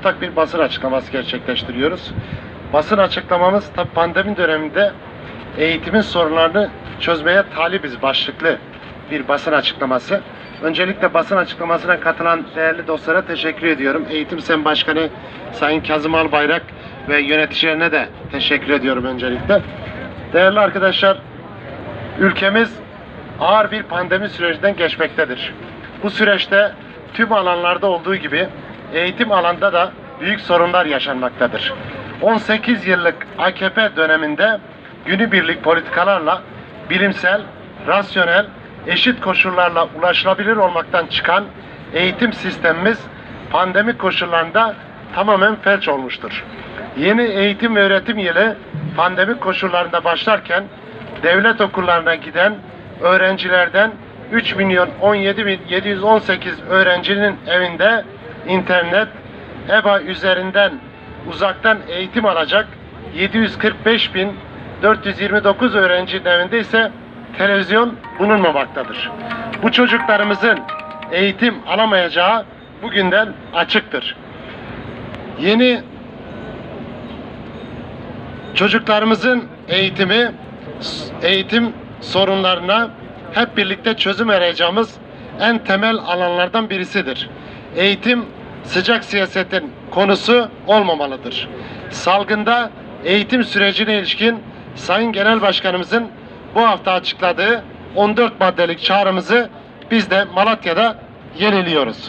ortak bir basın açıklaması gerçekleştiriyoruz. Basın açıklamamız tabi pandemi döneminde eğitimin sorunlarını çözmeye talibiz başlıklı bir basın açıklaması. Öncelikle basın açıklamasına katılan değerli dostlara teşekkür ediyorum. Eğitim Sen Başkanı Sayın Kazım Albayrak ve yöneticilerine de teşekkür ediyorum öncelikle. Değerli arkadaşlar, ülkemiz ağır bir pandemi sürecinden geçmektedir. Bu süreçte tüm alanlarda olduğu gibi eğitim alanda da büyük sorunlar yaşanmaktadır. 18 yıllık AKP döneminde günübirlik politikalarla bilimsel, rasyonel, eşit koşullarla ulaşılabilir olmaktan çıkan eğitim sistemimiz pandemi koşullarında tamamen felç olmuştur. Yeni eğitim ve öğretim yılı pandemi koşullarında başlarken devlet okullarına giden öğrencilerden 3 milyon 17 bin 718 öğrencinin evinde internet, EBA üzerinden uzaktan eğitim alacak 745 bin 429 öğrencinin evinde ise televizyon bulunmamaktadır. Bu çocuklarımızın eğitim alamayacağı bugünden açıktır. Yeni çocuklarımızın eğitimi eğitim sorunlarına hep birlikte çözüm arayacağımız en temel alanlardan birisidir. Eğitim sıcak siyasetin konusu olmamalıdır. Salgında eğitim sürecine ilişkin Sayın Genel Başkanımızın bu hafta açıkladığı 14 maddelik çağrımızı biz de Malatya'da yeniliyoruz.